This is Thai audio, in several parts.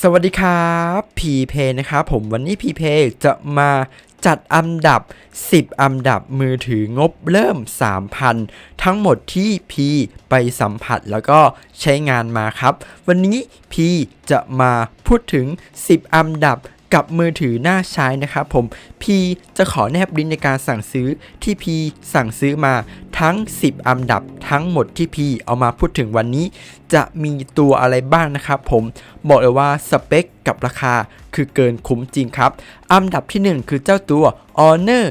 สวัสดีครับพีเพนะครับผมวันนี้พีเพจะมาจัดอันดับ 10 อันดับมือถืองบเริ่ม 3,000 ทั้งหมดที่พีไปสัมผัสแล้วก็ใช้งานมาครับ วันนี้พีจะมาพูดถึง 10 อันดับ กับมือถือหน้าใช้นะครับผมพีจะขอแนบลิงก์ในการสั่งซื้อที่พีสั่งซื้อมาทั้ง 10 อันดับทั้งหมดที่พีเอามาพูดถึงวันนี้ จะมีตัวอะไรบ้างนะครับผมบอกเลยว่าสเปคกับราคาคือเกินคุ้มจริงครับ อันดับทีหนึ่1 คือเจ้าตัว Honor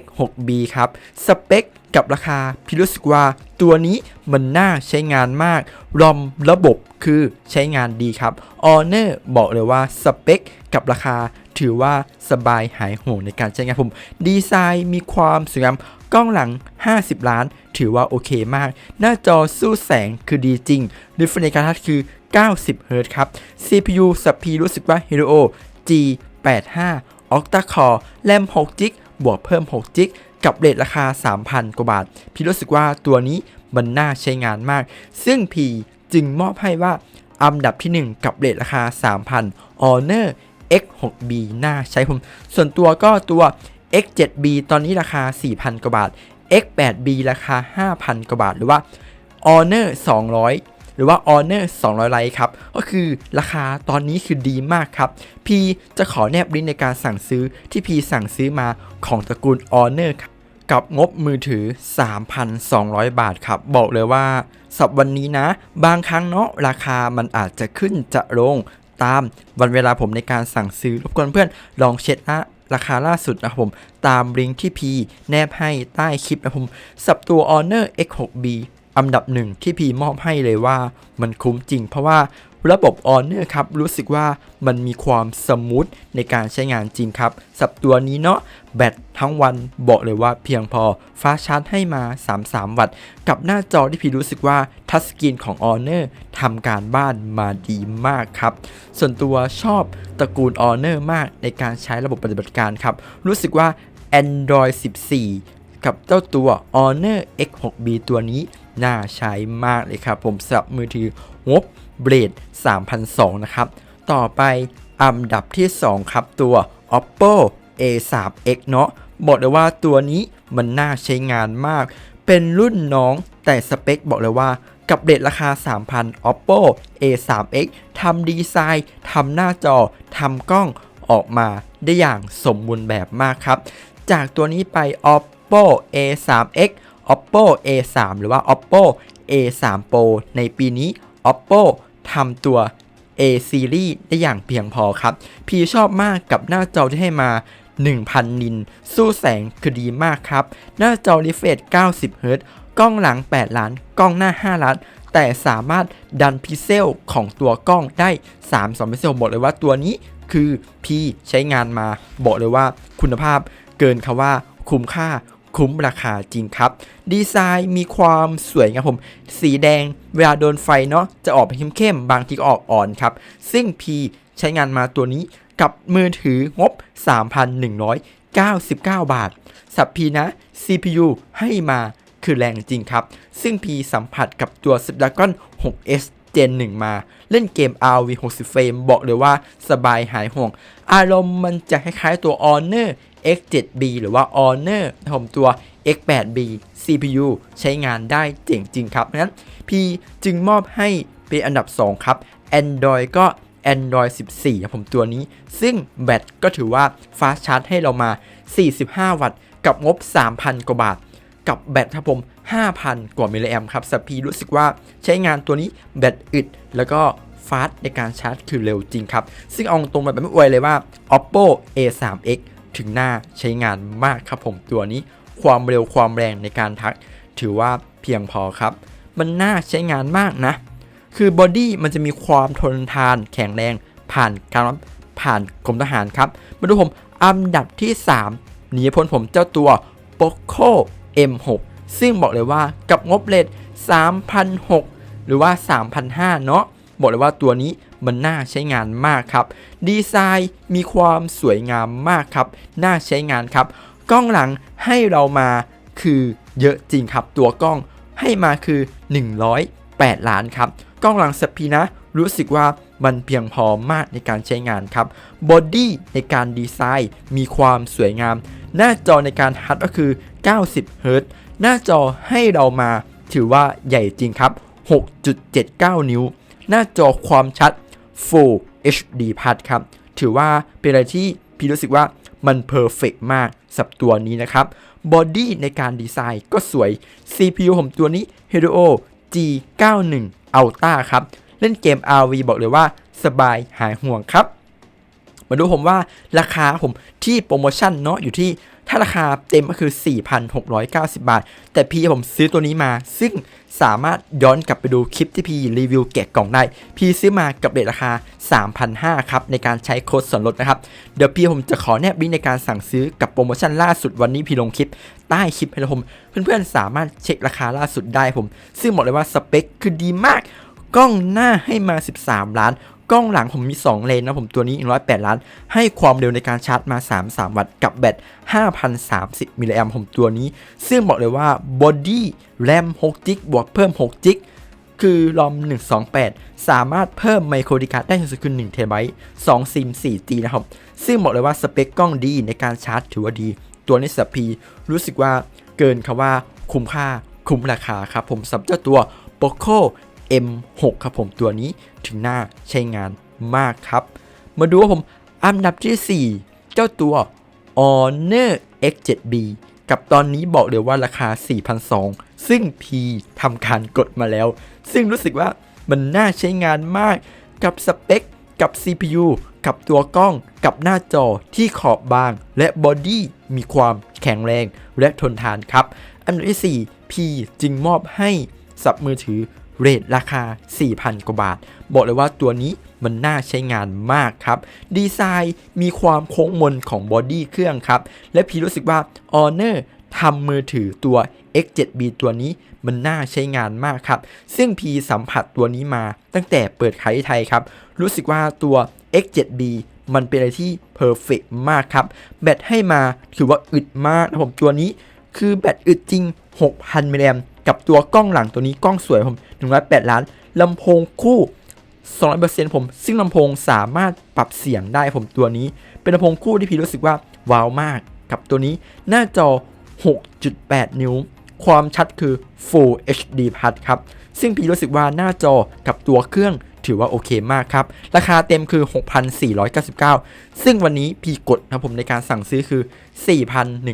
X6B ครับ สเปค กับราคาพี่รู้สึกว่าตัวนี้มันน่าใช้งานมาก รอมระบบคือใช้งานดีครับ Honor บอกเลยว่าสเปคกับราคาถือว่าสบายหายห่วงในการใช้งานผม ดีไซน์มีความสวยงามกล้องหลัง 50 ล้าน ถือว่าโอเคมาก หน้าจอสู้แสงคือดีจริง Refresh ในการทัดคือ 90 Hz ครับ CPU สับพีรู้สึกว่า Helio G85 Octa Core แรม6 g b บวกเพิ่ม6 g กับเรทราคา 3,000 กว่าบาท พี่รู้สึกว่าตัวนี้มันน่าใช้งานมาก ซึ่งพีจึงมอบให้ว่าอันดับที่ 1 กับเรทราคา 3,000 Honor X6B น่าใช้ผม ส่วนตัวก็ตัว X7B ตอนนี้ราคา 4,000 กว่าบาท X8B ราคา 5,000 กว่าบาท หรือว่า Honor 200หรือว่า Honor 200 ไลท์ครับ ก็คือราคาตอนนี้คือดีมากครับ พี่จะขอแนบลิงก์ในการสั่งซื้อที่พี่สั่งซื้อมาของตระกูล Honor ครับ กับงบมือถือ 3,200 บาทครับ บอกเลยว่าสับวันนี้นะ บางครั้งเนาะราคามันอาจจะขึ้นจะลงตามวันเวลาผมในการสั่งซื้อรบกวนเพื่อนลองเช็คนะราคาล่าสุดนะครับผม ตามลิงก์ที่พีแนบให้ใต้คลิปนะผมสับตัว Honor X6B อันดับหนึ่งที่พีมอบให้เลยว่ามันคุ้มจริง เพราะว่า ระบบ Honor ครับรู้สึกว่ามันมีความสมูทในการใช้งานจริงครับสับตัวนี้เนาะแบตทั้งวันบอกเลยว่าเพียงพอฟ้าชาร์จให้มา 33 วัตต์ กับหน้าจอที่พีรู้สึกว่าทัชสกรีนของ Honor ทำการบ้านมาดีมากครับ ส่วนตัวชอบตระกูล Honor มากในการใช้ระบบปฏิบัติการครับ รู้สึกว่า Android 14 กับเจ้าตัว Honor X6B ตัวนี้น่าใช้มากเลยครับ ผมสำหรับมือถืองบ เบรด3,002 นะครับ ต่อไปอันดับที่ 2 ครับตัว Oppo A3X เนาะบอกเลยว่าตัวนี้มันน่าใช้งานมาก เป็นรุ่นน้องแต่สเปคบอกเลยว่ากับเรทราคา 3,000 Oppo A3X ทำดีไซน์ทำหน้าจอทำกล้องออกมาได้อย่างสมบูรณ์แบบมากครับ จากตัวนี้ไป Oppo A3X Oppo A3 หรือว่า Oppo A3 Pro ในปีนี้ Oppo ทำตัว A Series ได้อย่างเพียงพอครับ พี่ชอบมากกับหน้าจอที่ให้มา 1,000 นิน สู้แสงคือดีมากครับ หน้าจอ refresh 90 Hz กล้องหลัง 8 ล้าน กล้องหน้า 5 ล้าน แต่สามารถดันพิเซลของตัวกล้องได้ 32พิเซลบอกเลยว่าตัวนี้คือพี่ใช้งานมาบอกเลยว่าคุณภาพเกินคำว่าคุ้มค่า คุ้มราคาจริงครับ ดีไซน์มีความสวยงามผม สีแดงเวลาโดนไฟเนาะจะออกเป็นเข้มๆ บางทีก็ออกอ่อนครับ ซึ่ง P ใช้งานมาตัวนี้กับมือถืองบ 3,199 บาท สับ P นะ CPU ให้มาคือแรงจริงครับ ซึ่ง P สัมผัสกับตัว Snapdragon 6S Gen 1 มาเล่นเกม RV 60 เฟรม บอกเลยว่าสบายหายห่วง อารมณ์มันจะคล้ายๆตัว Honor X7B หรือว่า Honor ผมตัว X8B CPU ใช้งานได้เจ๋งจริงครับงั้น P จึงมอบให้เป็นอันดับ 2 ครับ Android ก็ Android 14ครับผมตัวนี้ ซึ่งแบตก็ถือว่าฟาสชาร์จให้เรามา 45 วัตต์ กับงบ 3,000 กว่าบาท กับแบตครับผม 5,000 กว่ามิลลิแอมครับสปีรู้สึกว่าใช้งานตัวนี้แบตอึด แล้วก็ฟาสในการชาร์จคือเร็วจริงครับ ซึ่งเอาตรงไปไม่อวยเลยว่า Oppo A3X ถึงหน้าใช้งานมากครับผมตัวนี้ความเร็วความแรงในการทัก ถือว่าเพียงพอครับ มันน่าใช้งานมากนะ คือบอดี้มันจะมีความทนทานแข็งแรงผ่านการผ่านกรมทหารครับ มาดูผมอันดับที่ 3 หนีพ้นผมเจ้าตัว Poco M6 ซึ่งบอกเลยว่ากับงบเลท3,006หรือว่า 3,005เนาะบอกเลยว่าตัวนี้ มันน่าใช้งานมากครับดีไซน์มีความสวยงามมากครับ น่าใช้งานครับ กล้องหลังให้เรามาคือเยอะจริงครับ ตัวกล้องให้มาคือ 108 ล้านครับ กล้องหลังสปีนะ รู้สึกว่ามันเพียงพอมากในการใช้งานครับบอดี้ในการดีไซน์มีความสวยงาม หน้าจอในการฮัดก็คือ 90 เฮิรตหน้าจอให้เรามาถือว่าใหญ่จริงครับ 6.79 นิ้ว หน้าจอความชัด Full HD Plus ครับ ถือว่าเป็นอะไรที่พี่รู้สึกว่ามันเพอร์เฟกมากสับตัวนี้นะครับบอดี้ในการดีไซน์ก็สวย CPU ผมตัวนี้ Helio G91 Ultra ครับ เล่นเกม RV บอกเลยว่าสบายหายห่วงครับ มาดูผมว่าราคาผมที่โปรโมชั่นเนาะอยู่ที่ถ้าราคาเต็มก็คือ 4,690 บาท แต่พี่ผมซื้อตัวนี้มา ซึ่งสามารถย้อนกลับไปดูคลิปที่พี่รีวิวแกะกล่องได้ พี่ซื้อมากับเรทราคา 3,500 ครับ ในการใช้โค้ดส่วนลดนะครับ เดี๋ยวพี่ผมจะขอแนบลิงก์ในการสั่งซื้อกับโปรโมชั่นล่าสุดวันนี้พี่ลงคลิป ใต้คลิปให้ผม เพื่อนๆสามารถเช็คราคาล่าสุดได้ผม ซึ่งบอกเลยว่าสเปคคือดีมากกล้องหน้าให้มา 13 ล้าน กล้องหลังผมมี 2 เลนนะผมตัวนี้ 108 ล้าน ให้ความเร็วในการชาร์จมา 33 วัตต์กับแบต 5,030 มิลลิแอมผมตัวนี้ ซึ่งบอกเลยว่าบอดี้แรม6จิกบวกเพิ่ม6จิกคือรอม 128 สามารถเพิ่มไมโครดีการ์ดได้สูงสุดคือ1เทราไบต์2ซิม 4G นะครับ ซึ่งบอกเลยว่าสเปคกล้องดีในการชาร์จถือว่าดี ตัวนี้สับพีรู้สึกว่าเกินคำว่าคุ้มค่าคุ้มราคาครับผมสับเจ้าตัว Poco M6 ครับผมตัวนี้ถึงหน้าใช้งานมากครับ มาดูว่าผมอันดับที่ 4 เจ้าตัว Honor X7B กับตอนนี้บอกเลยว่าราคา 4,200 ซึ่ง P ทำการกดมาแล้ว ซึ่งรู้สึกว่ามันน่าใช้งานมากกับสเปค กับ CPU กับตัวกล้อง กับหน้าจอที่ขอบบาง และบอดี้มีความแข็งแรงและทนทานครับ อันดับที่ 4 P จึงมอบให้สับมือถือ เรทราคา 4,000 กว่าบาท บอกเลยว่าตัวนี้มันน่าใช้งานมากครับ ดีไซน์มีความโค้งมนของบอดี้เครื่องครับ และพี่รู้สึกว่า Honor ทำมือถือตัว X7B ตัวนี้มันน่าใช้งานมากครับ ซึ่งพีสัมผัสตัวนี้มาตั้งแต่เปิดขายที่ไทยครับ รู้สึกว่าตัว X7B มันเป็นอะไรที่เพอร์เฟกมากครับ แบตให้มาถือว่าอึดมากนะผมตัวนี้ คือแบตอึดจริง 6,000มิลลิแอม กับตัวกล้องหลังตัวนี้กล้องสวยผม108 ล้านลำโพงคู่ 200%ผม ซึ่งลำโพงสามารถปรับเสียงได้ผมตัวนี้ เป็นลำโพงคู่ที่พี่รู้สึกว่าว้าวมาก กับตัวนี้หน้าจอ 6.8 นิ้ว ความชัดคือ Full HD Plus ครับ ซึ่งพี่รู้สึกว่าหน้าจอกับตัวเครื่อง ถือว่าโอเคมากครับ ราคาเต็มคือ 6,499 ซึ่งวันนี้พี่กดนะผมในการสั่งซื้อคือ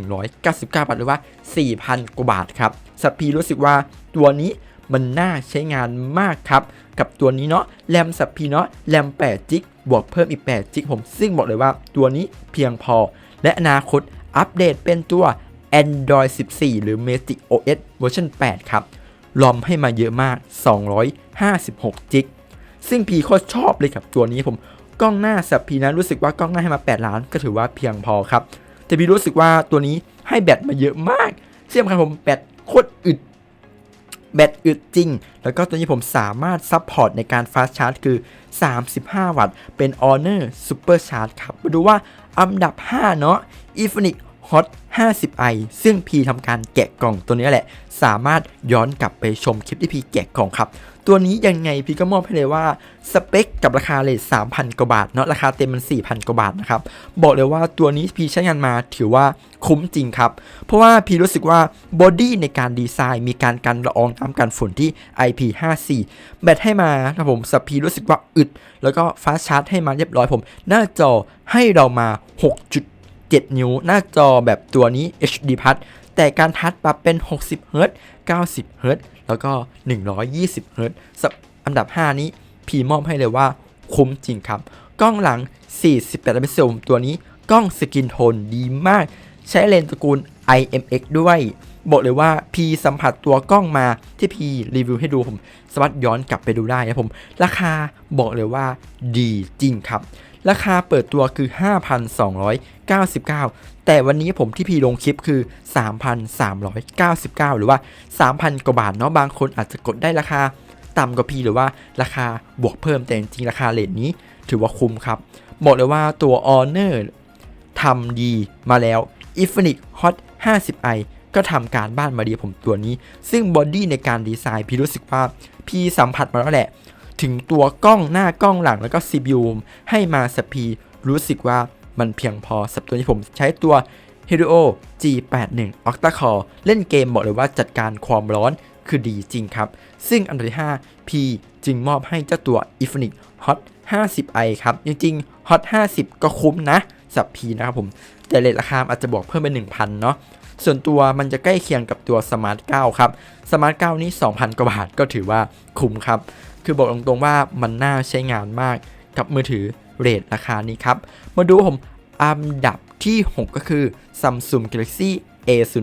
4,199 บาทหรือว่า 4,000 กว่าบาทครับสับพีรู้สึกว่าตัวนี้มันน่าใช้งานมากครับ กับตัวนี้เนาะแรมสับพีเนาะแรม8จิกบวกเพิ่มอีก8จิกผมซึ่งบอกเลยว่าตัวนี้เพียงพอ และอนาคตอัปเดตเป็นตัว Android 14 หรือ Magic OS เวอร์ชัน8ครับ รอมให้มาเยอะมาก 256จิก ซึ่งพีโคตรชอบเลยกับตัวนี้ผมกล้องหน้าสับพีนะรู้สึกว่ากล้องหน้าให้มา 8 ล้าน ก็ถือว่าเพียงพอครับ แต่พีรู้สึกว่าตัวนี้ให้แบตมาเยอะมากที่สำคัญผมแบตโคตรอึดแบตอึดจริง แล้วก็ตัวนี้ผมสามารถซัพพอร์ตในการฟาสชาร์จคือ 35 วัตต์ เป็น Honor Super Charge ครับ มาดูว่าอันดับ 5 เนาะ Infinix Hot 50i ซึ่งพีทำการแกะกล่องตัวนี้แหละ สามารถย้อนกลับไปชมคลิปที่พีแกะกล่องครับ ตัวนี้ยังไงพี่ก็มอบให้เลยว่าสเปคกับราคาเลท3,000 กว่าบาทเนาะราคาเต็มมัน 4,000 กว่าบาทนะครับ บอกเลยว่าตัวนี้พี่ใช้งานมาถือว่าคุ้มจริงครับ เพราะว่าพี่รู้สึกว่าบอดี้ในการดีไซน์มีการกันละอองน้ำกันฝุ่นที่ IP54 แบตให้มาครับผมสับพีรู้สึกว่าอึด แล้วก็ฟ้าชาร์จให้มาเรียบร้อยผม หน้าจอให้เรามา 6.7 นิ้ว หน้าจอแบบตัวนี้ HD Plus แต่การทัชปรับเป็น 60เฮิรตซ์90เฮิรต แล้วก็ 120 เฮิรตซ์สอันดับ 5 นี้พีมอบให้เลยว่าคุ้มจริงครับ กล้องหลัง 48ล้านพิกเซลตัวนี้กล้องสกินโทนดีมาก ใช้เลนส์ตระกูล IMX ด้วย บอกเลยว่าพีสัมผัสตัวกล้องมาที่พีรีวิวให้ดูผมสามารถย้อนกลับไปดูได้นะผม ราคาบอกเลยว่าดีจริงครับ ราคาเปิดตัวคือ 5,299 แต่วันนี้ผมที่พีลงคลิปคือ 3,399 หรือว่า 3,000 กว่าบาทเนาะบางคนอาจจะกดได้ราคาต่ำกว่าพีหรือว่าราคาบวกเพิ่มแต่จริงราคาเลทนี้ถือว่าคุ้มครับบอกเลยว่าตัว Honor ทำดีมาแล้ว Infinix Hot 50i ก็ทำการบ้านมาดีผมตัวนี้ ซึ่งบอดี้ในการดีไซน์พี่รู้สึกว่าพี่สัมผัสมาแล้วแหละ ถึงตัวกล้องหน้ากล้องหลังแล้วก็ CPU ให้มาสปีรู้สึกว่ามันเพียงพอสับตัวนี้ผมใช้ตัว Helio G81 Octa Core เล่นเกมบอกเลยว่าจัดการความร้อนคือดีจริงครับ ซึ่งอันดับที่ 5 P จึงมอบให้เจ้าตัว Infinix Hot 50i ครับ จริงๆ Hot 50 ก็คุ้มนะสับ P นะครับผม แต่เลทราคาอาจจะบอกเพิ่มเป็น 1,000 เนาะส่วนตัวมันจะใกล้เคียงกับตัว Smart 9 ครับ Smart 9 นี้ 2,000 กว่าบาทก็ถือว่าคุ้มครับ คือบอกตรงๆว่ามันน่าใช้งานมากกับมือถือเรทราคานี้ครับ มาดูผมอันดับที่ 6 ก็คือ Samsung Galaxy A06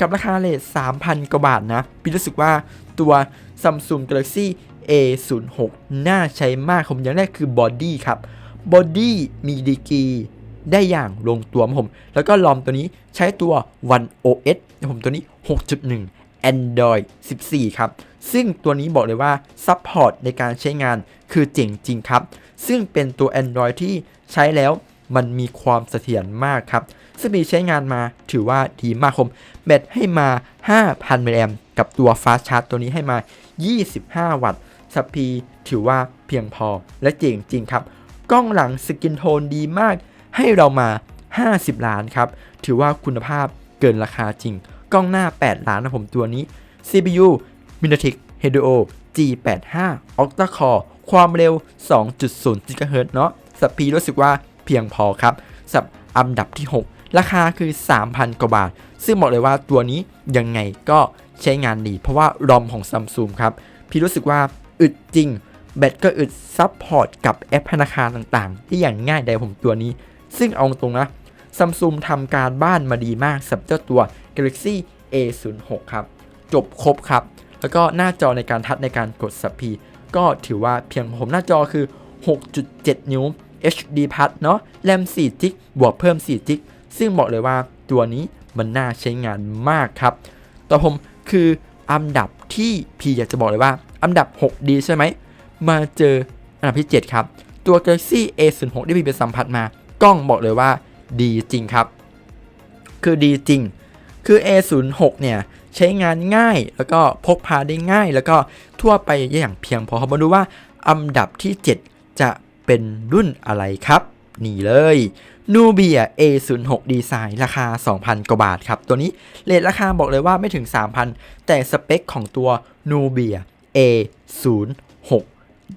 กับราคาเลท3,000 กว่าบาทนะพี่รู้สึกว่าตัว Samsung Galaxy A06 น่าใช้มากผมอย่างแรกคือบอดี้ครับ บอดี้มีดีกีได้อย่างลงตัวผม แล้วก็ลอมตัวนี้ใช้ตัว One OS ผมตัวนี้ 6.1 Android 14 ครับ ซึ่งตัวนี้บอกเลยว่าซัพพอร์ตในการใช้งานคือเจ๋งจริงครับ ซึ่งเป็นตัว Android ที่ใช้แล้วมันมีความเสถียรมากครับ ซึ่งมีใช้งานมาถือว่าดีมากผมแบตให้มา 5,000มิลลิแอมกับตัวฟาสชาร์จตัวนี้ให้มา 25 วัตต์สปีถือว่าเพียงพอและเจ๋งจริงครับ กล้องหลังสกินโทนดีมาก ให้เรามา 50 ล้านครับ ถือว่าคุณภาพเกินราคาจริง กล้องหน้า 8 ล้านนะผมตัวนี้ CPU MediaTek Helio G85 Octa Core ความเร็ว 2.0 GHz เนาะสปีรู้สึกว่าเพียงพอครับ สับอันดับที่ 6 ราคาคือ 3,000 กว่าบาท ซึ่งบอกเลยว่าตัวนี้ยังไงก็ใช้งานดี เพราะว่ารอมของ Samsung ครับ พี่รู้สึกว่าอึดจริง แบตก็อึดซับพอร์ตกับแอปธนาคารต่างๆได้อย่างง่ายได้ผมตัวนี้ ซึ่งเอาตรงนะ Samsung ทำการบ้านมาดีมากสำหรับเจ้าตัว Galaxy A06 ครับ จบครบครับ แล้วก็หน้าจอในการทัดในการกดสับพีก็ถือว่าเพียงผมหน้าจอคือ 6.7 นิ้ว HD Plus เนาะแรม4จิกบวกเพิ่ม4จิกซึ่งบอกเลยว่าตัวนี้มันน่าใช้งานมากครับ ต่อผมคืออันดับที่พี่อยากจะบอกเลยว่า อันดับ 6 ดีใช่ไหม มาเจออันดับที่ 7 ครับ ตัว Galaxy A06 ที่พี่ไปสัมผัสมา กล้องบอกเลยว่า ดีจริงครับ คือดีจริง คือ A06 เนี่ยใช้งานง่ายแล้วก็พกพาได้ง่าย แล้วก็ทั่วไปอย่างเพียงพอเขามาดูว่าอันดับที่ 7 จะเป็นรุ่นอะไรครับ นี่เลย Nubia A06 ดีไซน์ราคา 2,000 กว่าบาทครับ ตัวนี้เลทราคาบอกเลยว่าไม่ถึง 3,000 แต่สเปคของตัว Nubia A06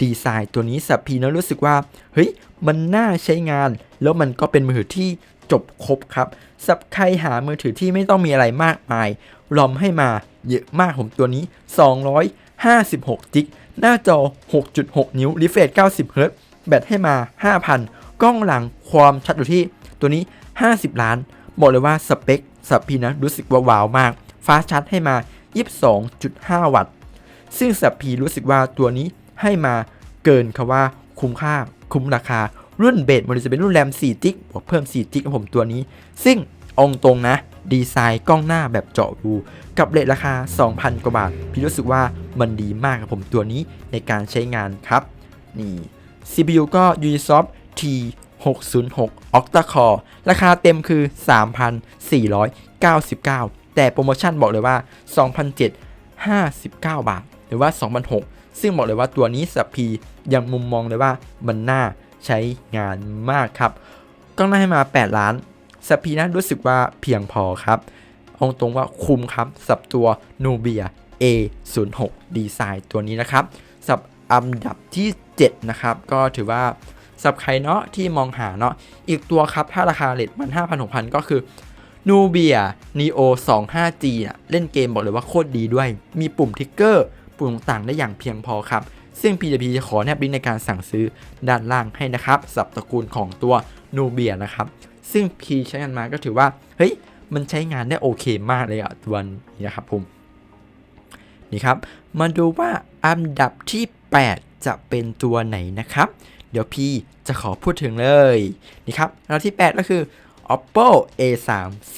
ดีไซน์ตัวนี้สับพีนะรู้สึกว่า เฮ้ย มันน่าใช้งาน แล้วมันก็เป็นมือถือที่จบครบครับสับใครหามือถือที่ไม่ต้องมีอะไรมากมายรอมให้มาเยอะมากผมตัวนี้ 256จิกหน้าจอ 6.6 นิ้ว refresh 90 Hz แบตให้มา 5,000 กล้องหลังความชัดอยู่ที่ตัวนี้ 50 ล้าน บอกเลยว่าสเปคสับพีนะรู้สึกว่าว้าวมาก ฟ้าชาร์จให้มา 22.5 วัตต์ ซึ่งสับพีรู้สึกว่าตัวนี้ ให้มาเกินคำว่าคุ้มค่าคุ้มราคา รุ่นเบสมันจะเป็นรุ่นแรม4จิกบวกเพิ่ม4จิกของผมตัวนี้ ซึ่งองตรงนะ ดีไซน์กล้องหน้าแบบเจาะรูกับเลทราคา 2,000 กว่าบาท พี่รู้สึกว่ามันดีมากกับผมตัวนี้ในการใช้งานครับ นี่ CPU ก็ Unisoc T606 Octa Core ราคาเต็มคือ 3,499 แต่โปรโมชั่นบอกเลยว่า 2,759 บาท หรือว่า 2,006 ซึ่งบอกเลยว่าตัวนี้สับพียังมุมมองเลยว่ามันน่าใช้งานมากครับกล้องหน้าให้มา 8 ล้านสับพีนะรู้สึกว่าเพียงพอครับองตรงว่าคุ้มครับสับตัว Nubia A06 ดีไซน์ตัวนี้นะครับ สับอันดับที่ 7 นะครับ ก็ถือว่าสับใครเนาะที่มองหาเนาะอีกตัวครับ ถ้าราคาเลทมัน 5,000 6,000 ก็คือ Nubia Neo 25G อะเล่นเกมบอกเลยว่าโคตรดีด้วย มีปุ่มทิกเกอร์ ปุ่มต่างได้อย่างเพียงพอครับ ซึ่ง PJP จะขอแนบลิงก์ในการสั่งซื้อด้านล่างให้นะครับสับตระกูลของตัว Nubia นะครับ ซึ่งพีใช้งานมาก็ถือว่า เฮ้ย มันใช้งานได้โอเคมากเลยอะตัวนี้นะครับผมนี่ครับ มาดูว่าอันดับที่ 8 จะเป็นตัวไหนนะครับ เดี๋ยวพี่จะขอพูดถึงเลยนี่ครับอันดับที่ 8 ก็คือ oppo a3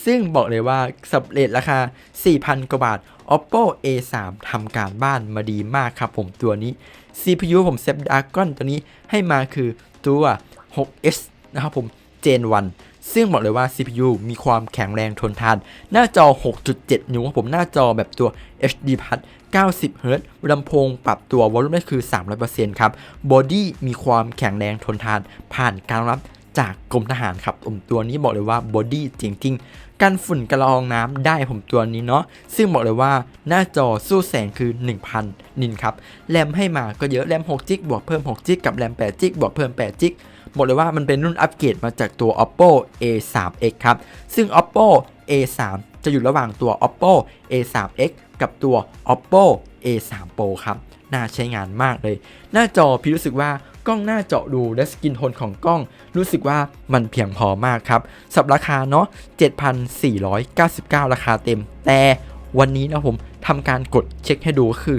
ซึ่งบอกเลยว่าสับเลทราคา 4,000 กว่าบาท oppo a3 ทำการบ้านมาดีมากครับผมตัวนี้ CPU ผม Snapdragon ตัวนี้ให้มาคือตัว 6s นะครับผม Gen 1 ซึ่งบอกเลยว่า CPU มีความแข็งแรงทนทาน หน้าจอ 6.7 นิ้วครับผมหน้าจอแบบตัว HD Plus 90 Hz ลำโพงปรับตัววอลลุ่มได้คือ 300%ครับบอดี้มีความแข็งแรงทนทาน ผ่านการรับ จากกรมทหารครับผมตัวนี้บอกเลยว่าบอดี้จริงๆกันฝุ่นกระรองน้ำได้ผมตัวนี้เนาะซึ่งบอกเลยว่าหน้าจอสู้แสงคือ 1,000นินครับแรมให้มาก็เยอะแรม6จิกบวกเพิ่ม6จิกกับแรม8จิกบวกเพิ่ม8จิกบอกเลยว่ามันเป็นรุ่นอัปเกรดมาจากตัว oppo a3x ครับซึ่ง oppo a3 จะอยู่ระหว่างตัว oppo a3x กับตัว oppo a3 pro ครับน่าใช้งานมากเลย หน้าจอพี่รู้สึกว่า กล้องหน้าเจาะดูและสกินโทนของกล้อง รู้สึกว่ามันเพียงพอมากครับสับราคาเนาะ 7,499 ราคาเต็ม แต่วันนี้นะผมทำการกดเช็คให้ดูก็คือ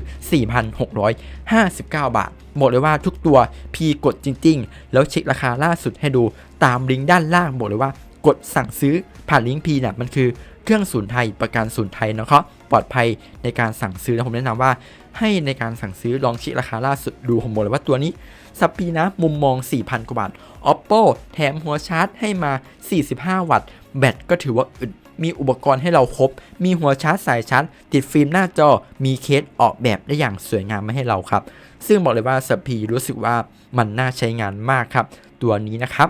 4,659 บาท บอกเลยว่าทุกตัวพีกดจริง ๆ แล้วเช็คราคาล่าสุดให้ดูตามลิงก์ด้านล่างบอกเลยว่ากดสั่งซื้อผ่านลิงก์พีเนี่ยมันคือเครื่องศูนย์ไทยประกันศูนย์ไทยนะครับปลอดภัยในการสั่งซื้อนะผมแนะนำว่า ให้ในการสั่งซื้อลองเช็คราคาล่าสุดดูผมบอกเลยว่าตัวนี้ สัปปีนะมุมมอง 4,000 กว่าบาท oppo แถมหัวชาร์จให้มา 45 วัตต์ แบตก็ถือว่าอึดมีอุปกรณ์ให้เราครบ มีหัวชาร์จสายชาร์จ ติดฟิล์มหน้าจอ มีเคสออกแบบได้อย่างสวยงามมาให้เราครับ ซึ่งบอกเลยว่าสปีรู้สึกว่ามันน่าใช้งานมากครับ ตัวนี้นะครับ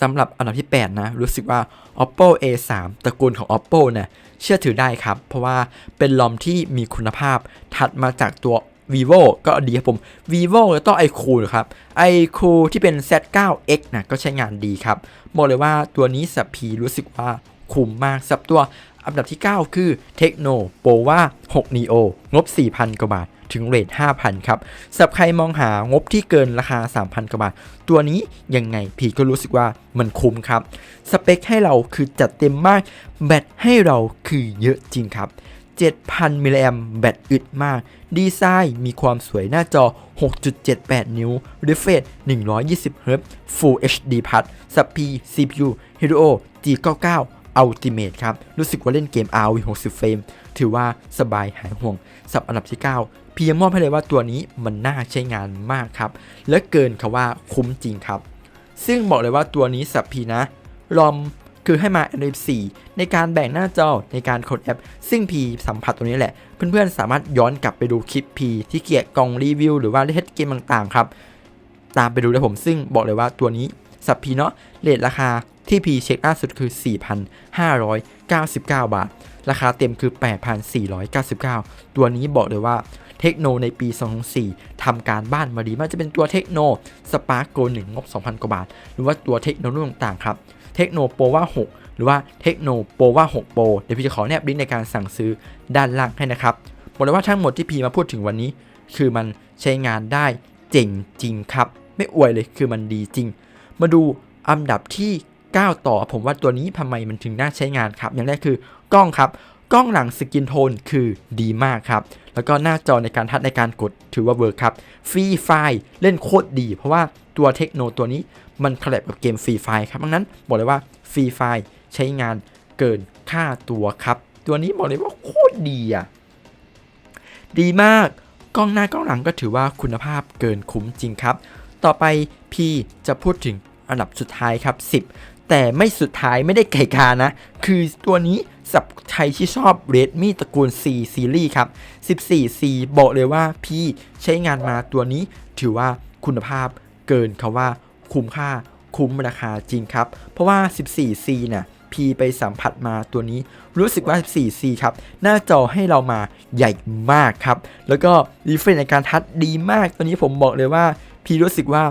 สำหรับอันดับที่ 8 นะ รู้สึกว่า oppo a3 ตระกูลของ oppo เนี่ยเชื่อถือได้ครับ เพราะว่าเป็นลอมที่มีคุณภาพถัดมาจากตัว vivo ก็ดีครับผม vivo แล้วก็ไอคูครับไอคูที่เป็น z9x นะก็ใช้งานดีครับบอกเลยว่าตัวนี้สับพีรู้สึกว่าคุ้มมากสับตัวอันดับที่ 9 คือ Tecno p o w a 6 Neo งบ 4,000 กว่าบาท ถึงเรท 5,000 ครับสับใครมองหางบที่เกินราคา 3,000 กว่าบาท ตัวนี้ยังไงพี่ก็รู้สึกว่ามันคุ้มครับ สเปคให้เราคือจัดเต็มมาก แบตให้เราคือเยอะจริงครับ 7,000 มิลลิแอมแบตอึดมาก ดีไซน์มีความสวยหน้าจอ 6.78 นิ้ว refresh 120 Hz Full HD Plus สับ P CPU Helio G99 Ultimate ครับ รู้สึกว่าเล่นเกม RV 60 เฟรม ถือว่าสบายหายห่วง สับอันดับที่ 9 พียงมอบให้เลยว่าตัวนี้มันน่าใช้งานมากครับ และเกินคาว่าคุ้มจริงครับ ซึ่งบอกเลยว่าตัวนี้สับพีนะ รอม คือให้มา Android 4 ในการแบ่งหน้าจอในการกดแอป ซึ่งพีสัมผัสตัวนี้แหละ เพื่อนๆ สามารถย้อนกลับไปดูคลิปพีที่เกี่ยวกล่องรีวิว หรือว่าเล่นเกมต่างๆ ครับ ตามไปดูได้ผมซึ่งบอกเลยว่าตัวนี้สับพีเนาะเรทราคาที่พีเช็คล่าสุดคือ 4,599 บาท ราคาเต็มคือ 8,499 ตัวนี้บอกเลยว่าเทคโนในปี 2004ทำการบ้านมาดีมากจะเป็นตัวเทคโนสปาร์กโก1งบ 2,000 กว่าบาท หรือว่าตัวเทคโนรุ่นต่างๆ ครับ เทคโนโปรว่า6 หรือว่าเทคโนโปรว่า6 Pro เดี๋ยวพี่จะขอแนบลิงก์ในการสั่งซื้อด้านล่างให้นะครับบอกเลยว่าทั้งหมดที่พี่มาพูดถึงวันนี้ คือมันใช้งานได้เจ๋งจริงครับ ไม่อวยเลยคือมันดีจริง มาดูอันดับที่ 9 ต่อผมว่าตัวนี้ทำไมมันถึงน่าใช้งานครับ อย่างแรกคือกล้องครับ กล้องหลังสกินโทนคือดีมากครับ แล้วก็หน้าจอในการทัดในการกดถือว่าเวิร์คครับฟรีไฟเล่นโคตรดี เพราะว่าตัวเทคโนตัวนี้มันคลแบกับเกมฟรีไฟครับดังนั้นบอกเลยว่าฟรีไฟใช้งานเกินค่าตัวครับ ตัวนี้บอกเลยว่าโคตรดีอะดีมากกล้องหน้ากล้องหลังก็ถือว่าคุณภาพเกินคุ้มจริงครับ ต่อไปพี่จะพูดถึงอันดับสุดท้ายครับ 10 แต่ไม่สุดท้ายไม่ได้ไก่กานะ คือตัวนี้สับใครที่ชอบ Redmi ตระกูล C Series ครับ 14C บอกเลยว่าพี่ใช้งานมาตัวนี้ถือว่าคุณภาพเกินคาว่าคุ้มค่าคุ้มราคาจริงครับ เพราะว่า 14C เนี่ยพีไปสัมผัสมาตัวนี้รู้สึกว่า 14C ครับ หน้าจอให้เรามาใหญ่มากครับ แล้วก็รีเฟรชในการทัดดีมาก ตัวนี้ผมบอกเลยว่า พี่รู้สึกว่า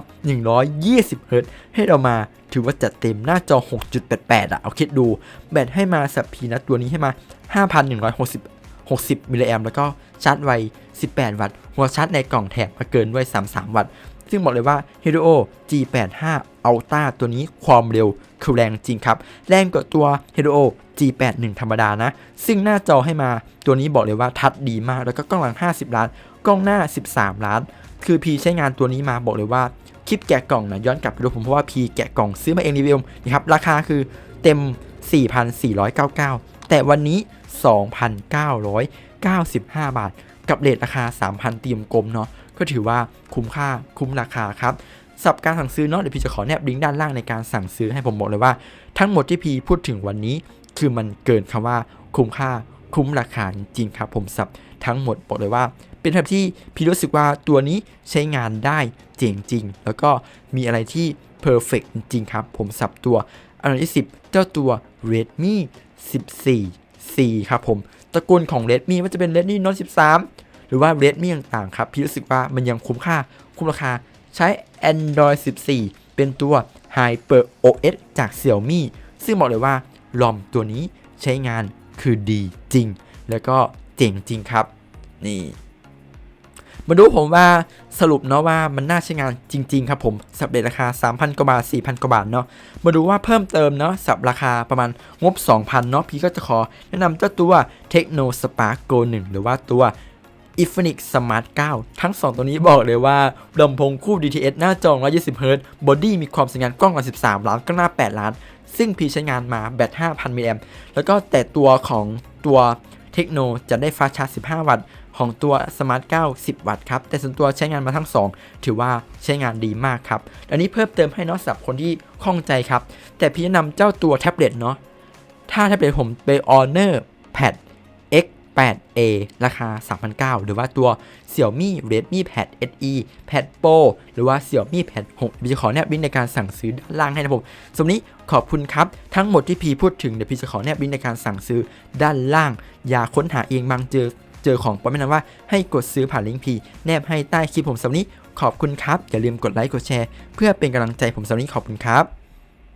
120 Hz ให้เรามาถือว่าจัดเต็มหน้าจอ 6.88 อะ เอาคิดดู แบตให้มาสับพีนะตัวนี้ให้มา 5,160 60มิลลิแอมแล้วก็ชาร์จไว 18 วัตต์ หัวชาร์จในกล่องแถมมาเกินด้วย 33 วัตต์ ซึ่งบอกเลยว่า Helio G85 Ultra ตัวนี้ความเร็วคือแรงจริงครับ แรงกว่าตัว Helio G81 ธรรมดานะ ซึ่งหน้าจอให้มาตัวนี้บอกเลยว่าทัดดีมาก แล้วก็กล้องหลัง 50 ล้าน กล้องหน้า 13 ล้าน คือพีใช้งานตัวนี้มาบอกเลยว่าคลิปแกะกล่องนะย้อนกลับไปดูผมเพราะว่าพีแกะกล่องซื้อมาเองรีวิวนะครับราคาคือเต็ม 4,499 แต่วันนี้ 2,995 บาท กับเลทราคา 3,000เตรียมกลมเนาะก็ถือว่าคุ้มค่าคุ้มราคาครับสับการสั่งซื้อเนาะเดี๋ยวพี่จะขอแนบลิงก์ด้านล่างในการสั่งซื้อให้ผมบอกเลยว่า ทั้งหมดที่พี่พูดถึงวันนี้ คือมันเกินคำว่าคุ้มค่าคุ้มราคาจริงครับผมสับทั้งหมดบอกเลยว่า เป็นแบบที่พี่รู้สึกว่าตัวนี้ใช้งานได้เจ๋งจริง แล้วก็มีอะไรที่เพอร์เฟกจริงครับ ผมสับตัวอันดับที่10 เจ้าตัว Redmi 14 C ครับผมตระกูลของ Redmi ว่าจะเป็น Redmi Note 13 หรือว่า Redmi ต่างๆครับ พี่รู้สึกว่ามันยังคุ้มค่าคุ้มราคาใช้ Android 14 เป็นตัว Hyper OS จาก Xiaomi ซึ่งบอกเลยว่าลอมตัวนี้ใช้งานคือดีจริง แล้วก็เจ๋งจริงครับ นี่ มาดูผมว่าสรุปเนาะว่ามันน่าใช้งานจริง ๆ ครับผมสับเดทราคา 3,000 กว่าบาท 4,000 กว่าบาทเนาะมาดูว่าเพิ่มเติมเนาะสับราคาประมาณงบ 2,000 เนาะพี่ก็จะขอแนะนำเจ้าตัว Techno Spark Go 1 หรือว่าตัว i f i n i x Smart 9 ทั้ง 2 ตัวนี้บอกเลยว่าลำโพงคู่ DTS หน้าจอ120 Hz บอดี้มีความสวยงามกล้องกว่า13 ล้านกล้องหน้า 8 ล้าน ซึ่งพี่ใช้งานมาแบต 5,000มิลลิแอมแล้วก็แต่ตัวของตัวเทคโนจะได้ฟาชาร์จ 15 วัตต์ ของตัว Smart 9 10 วัตต์ครับ แต่ส่วนตัวใช้งานมาทั้ง 2 ถือว่าใช้งานดีมากครับ อันนี้เพิ่มเติมให้เนอะสำหรับคนที่ข้องใจครับ แต่พี่แนะนำเจ้าตัวแท็บเล็ตเนาะ ถ้าแท็บเล็ตผมไป Honor Pad X8A ราคา 3,900 หรือว่าตัว Xiaomi Redmi Pad SE Pad Pro หรือว่า Xiaomi Pad 6พี่จะขอแนบลิงก์ในการสั่งซื้อด้านล่างให้นะผมสำนี้ขอบคุณครับ ทั้งหมดที่พี่พูดถึงเดี๋ยวพี่จะขอแนบลิงก์ในการสั่งซื้อด้านล่าง อย่าค้นหาเองบางเจอ เจอของปลอมแนะนั้นว่าให้กดซื้อผ่านลิงก์พีแนบให้ใต้คลิปผมสำนี้ขอบคุณครับ อย่าลืมกดไลค์กดแชร์ เพื่อเป็นกำลังใจผมสำนี้ขอบคุณครับ